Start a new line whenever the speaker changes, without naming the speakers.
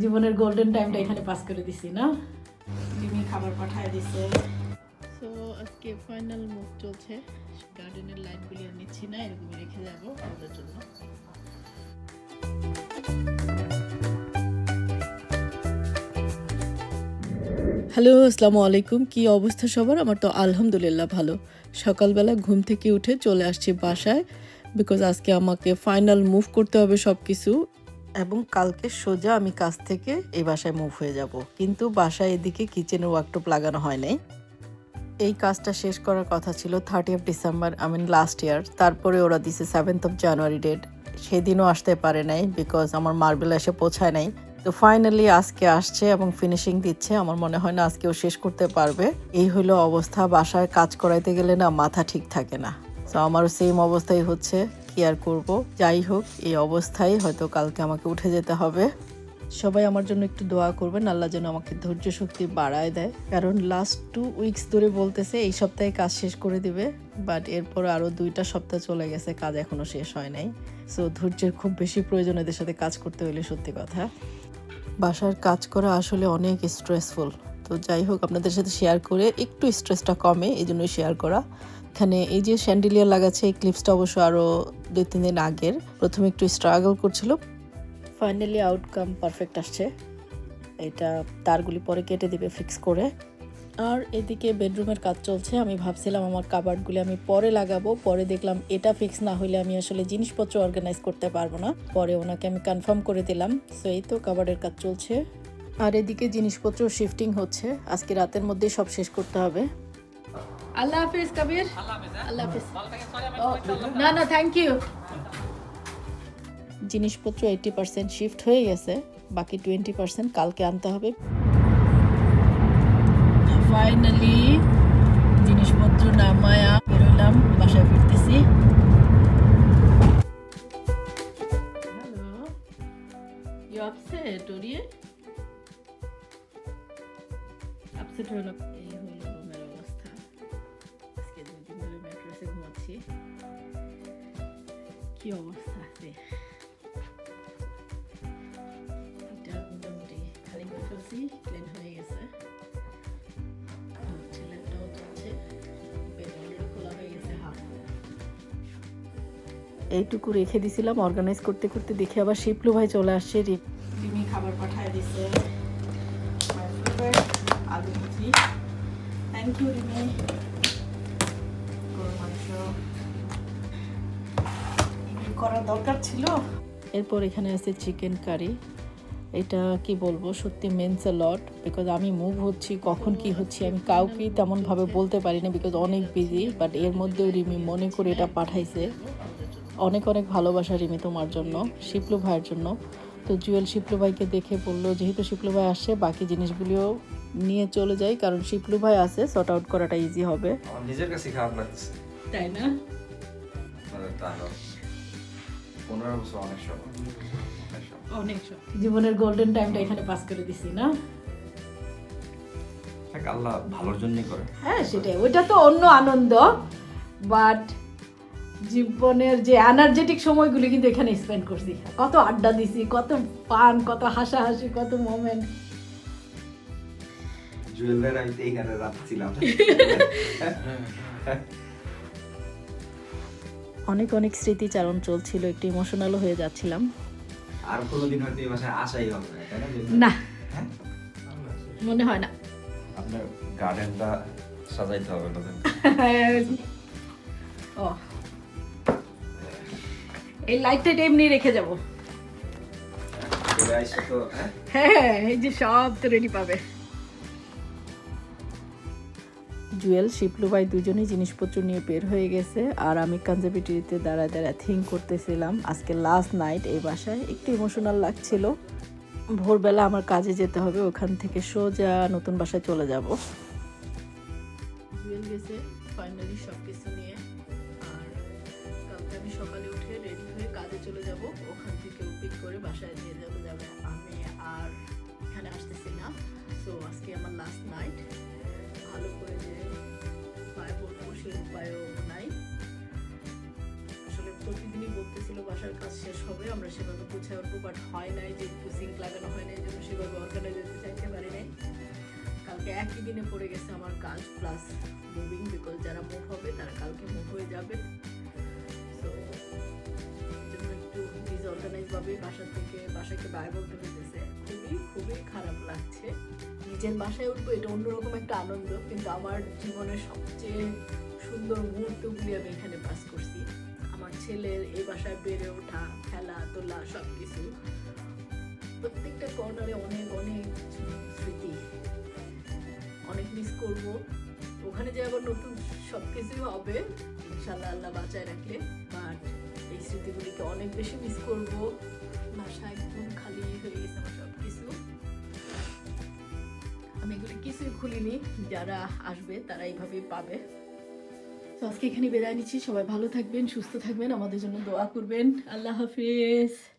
জীবনের গোল্ডেন টাইমটা এখানে পাস করে দিছি না? জিমি খাবার পাঠায় দিছে। সো আজকে ফাইনাল মুভ চলছে। গার্ডেনের লাইটগুলি আর নিচ্ছি না এরকমই রেখে যাব ওদের জন্য। হ্যালো আসসালামু আলাইকুম। কি অবস্থা সবার? আমার তো আলহামদুলিল্লাহ ভালো। সকালবেলা ঘুম থেকে উঠে চলে আসছি বাসায় বিকজ আজকে আমাকে ফাইনাল মুভ করতে হবে সব কিছু এবং কালকে সোজা আমি কাজ থেকে এই বাসায় মুভ হয়ে যাব। কিন্তু বাসায় এদিকে কিচেনের ওয়ার্কটপ লাগানো হয় নাই। এই কাজটা শেষ করার কথা ছিল thirty of December I mean last year তারপরে ওরা দিছে সেভেন্থ অফ জানুয়ারি ডেট সেদিনও আসতে পারে নাই বিকজ আমার মার্বেল এসে পৌঁছায় নাই। তো ফাইনালি আজকে আসছে এবং ফিনিশিং দিচ্ছে। আমার মনে হয় না আজকেও শেষ করতে পারবে। এই হলো অবস্থা। বাসায় কাজ করাইতে গেলে না মাথা ঠিক থাকে না। তো আমারও সেম অবস্থাই হচ্ছে। কি আর করব। যাই হোক, এই অবস্থায় হয়তো কালকে আমাকে উঠে যেতে হবে। সবাই আমার জন্য একটু দোয়া করবেন, আল্লাহ যেন আমাকে ধৈর্য শক্তি বাড়ায় দেয়। কারণ লাস্ট টু উইকস ধরে বলতেছে, এই সপ্তাহে কাজ শেষ করে দিবে বাট এরপর আরও দুইটা সপ্তাহ চলে গেছে, কাজ এখনও শেষ হয় নাই। সো ধৈর্যের খুব বেশি প্রয়োজন এদের সাথে কাজ করতে হইলে, সত্যি কথা। বাসার কাজ করা আসলে অনেক স্ট্রেসফুল তো যাই হোক, আপনাদের সাথে শেয়ার করে একটু স্ট্রেসটা কমে, এই জন্যই শেয়ার করা। এখানে এই যে স্যান্ডিলিয়ার লাগাচ্ছে, এই ক্লিপসটা অবশ্য আরও দুই তিন দিন আগের। প্রথমে একটু স্ট্রাগল করছিল। ফাইনালি আউটকাম পারফেক্ট আসছে। এটা তারগুলি পরে কেটে দিবে ফিক্স করে। আর এদিকে বেডরুমের কাজ চলছে। আমি ভাবছিলাম আমার কাবার্ডগুলি আমি পরে লাগাবো। পরে দেখলাম এটা ফিক্স না হলে আমি আসলে জিনিসপত্র অর্গানাইজ করতে পারব না। পরে ওনাকে আমি কনফার্ম করে দিলাম। সো এই তো কাবার্ডের কাজ চলছে। আর এদিকে জিনিসপত্র শিফটিং হচ্ছে। আজকে রাতের মধ্যেই সব শেষ করতে হবে। আল্লাহ হাফিজ কবির? আল্লাহ হাফিজ না। না থ্যাংক ইউ জিনিসপত্র এইটি পার্সেন্ট শিফট হয়ে গেছে বাকি টোয়েন্টি পার্সেন্ট কালকে আনতে হবে। ফাইনালি জিনিসপত্র নামায়া বেরোলাম বাসায় ফিরতেছি। আপসেট ওরিয়ে আপসেট হলো। কি অবস্থা আছে এটা মোটামুটি খালি করে ফেলছি ক্লিন হয়ে গেছে ছেলেটাও চলছে খোলা হয়ে গেছে হাফ এইটুকু রেখে দিছিলাম অর্গানাইজ করতে করতে দেখে আবার শিপলু ভাই চলে আসছে রিমি খাবার পাঠায় দিছে। আলু ভাজি। Thank you Rimi. করার দরকার ছিল। এরপর এখানে আছে চিকেন কারি এটা কি বলব? সত্যি মেন্স এ লট বিকজ আমি মুভ হচ্ছি কখন কি হচ্ছে আমি কাউকেই তেমনভাবে বলতে পারি না বিকজ অনেক বিজি বাট এর মধ্যেও রিমি মনে করে এটা পাঠাইছে। অনেক অনেক ভালোবাসা রিমি তোমার জন্য শিপলু ভাইয়ের জন্য। তো জুয়েল শিপলু ভাইকে দেখে বলল যেহেতু শিপলু ভাই আসছে বাকি জিনিসগুলিও নিয়ে চলে যাই কারণ শিপলু ভাই আছে সর্ট আউট করাটা ইজি হবে।
নিজের কাছে খারাপ লাগতেছে।
তাই না?
পনেরো বছর অনেক সময়। অনেক।
জীবনের গোল্ডেন টাইমটা এখানে পাস করে দিছি না?
আল্লাহ ভালোর জন্যই করে।
হ্যাঁ সেটাই। ওইটা তো অন্য আনন্দ বাট জীবনের যে এনার্জেটিক সময়গুলি কিন্তু এখানে স্পেন্ড করছি। কত আড্ডা দিছি কত পান কত হাসাহাসি কত মোমেন্ট
জুয়েলার আমি তো এইখানে রাখছিলাম
অনেক অনেক স্মৃতিচারণ চলছিল একটু ইমোশনালও হয়ে যাচ্ছিলাম।
আর কোনোদিন হয়তো এই বাসায় আসাই হবে না তাই না
না।
হ্যাঁ?
মনে হয় না।
আপনার গার্ডেনটা সাজাইতে হবে নতুন
ও এই লাইটটা এমনি রেখে যাব।
তো হ্যাঁ?
হ্যাঁ এই যে সব তো রেডি পাবে। জুয়েল শিপলু ভাই দুজনেই জিনিসপত্র নিয়ে বের হয়ে গেছে আর আমি কনজারভেটরিতে দাঁড়ায় দাঁড়ায় থিঙ্ক করতেছিলাম। আজকে লাস্ট নাইট এই বাসায় একটু ইমোশনাল লাগছিল। ভোরবেলা আমার কাজে যেতে হবে, ওখান থেকে সোজা নতুন বাসায় চলে যাব। জুয়েল গেছে ফাইনালি সব কিছু নিয়ে আর কালকে আমি সকালে উঠে রেডি হয়ে কাজে চলে যাব। ওখান থেকে পিক করে বাসায় নিয়ে যাব, যাবে আমি আর এখানে আসতেছি না। আজকে আমার লাস্ট নাইট ভালো করে যে পায়ে বলব সে উপায়ও নাই। আসলে প্রতিদিনই বলতেছিল, বাসার কাজ শেষ হবে, আমরা সেভাবে গুছায় উঠবো। বাট হয় নাই যেহেতু সিঙ্ক লাগানো হয় নাই জন্য সেভাবে অর্গানাইজ হতে চাইতে পারি নাই। কালকে একই দিনে পড়ে গেছে আমার কাজ প্লাস মুভিং বিকজ যারা মুভ হবে, তারা কালকে মুভ হয়ে যাবে। সো জন্য একটু বাসা থেকে, বাসাকে বাই বলতে হইতেছে। খুবই খুবই খারাপ লাগছে। নিজের বাসায় উঠবো, এটা অন্যরকম একটা আনন্দ। কিন্তু আমার জীবনের সবচেয়ে সুন্দর মুহূর্তগুলি আমি এখানে পাস করছি। আমার ছেলের এই বাসায় বেড়ে ওঠা, খেলা, তোলা সব কিছু প্রত্যেকটা কর্নারে অনেক অনেক স্মৃতি। অনেক মিস করব। ওখানে যে আবার নতুন সব কিছুই হবে ইনশাল্লাহ আল্লাহ বাঁচায় রাখলে। বাট এই স্মৃতিগুলিকে অনেক বেশি মিস করব। বাসা একদম খালি হয়ে গেছে আমার সব আমি এগুলো কিছুই খুলিনি। যারা আসবে, তারা এইভাবেই পাবে। তো আজকে এখানে বিদায় নিচ্ছি। সবাই ভালো থাকবেন, সুস্থ থাকবেন। আমাদের জন্য দোয়া করবেন। আল্লাহ হাফিজ।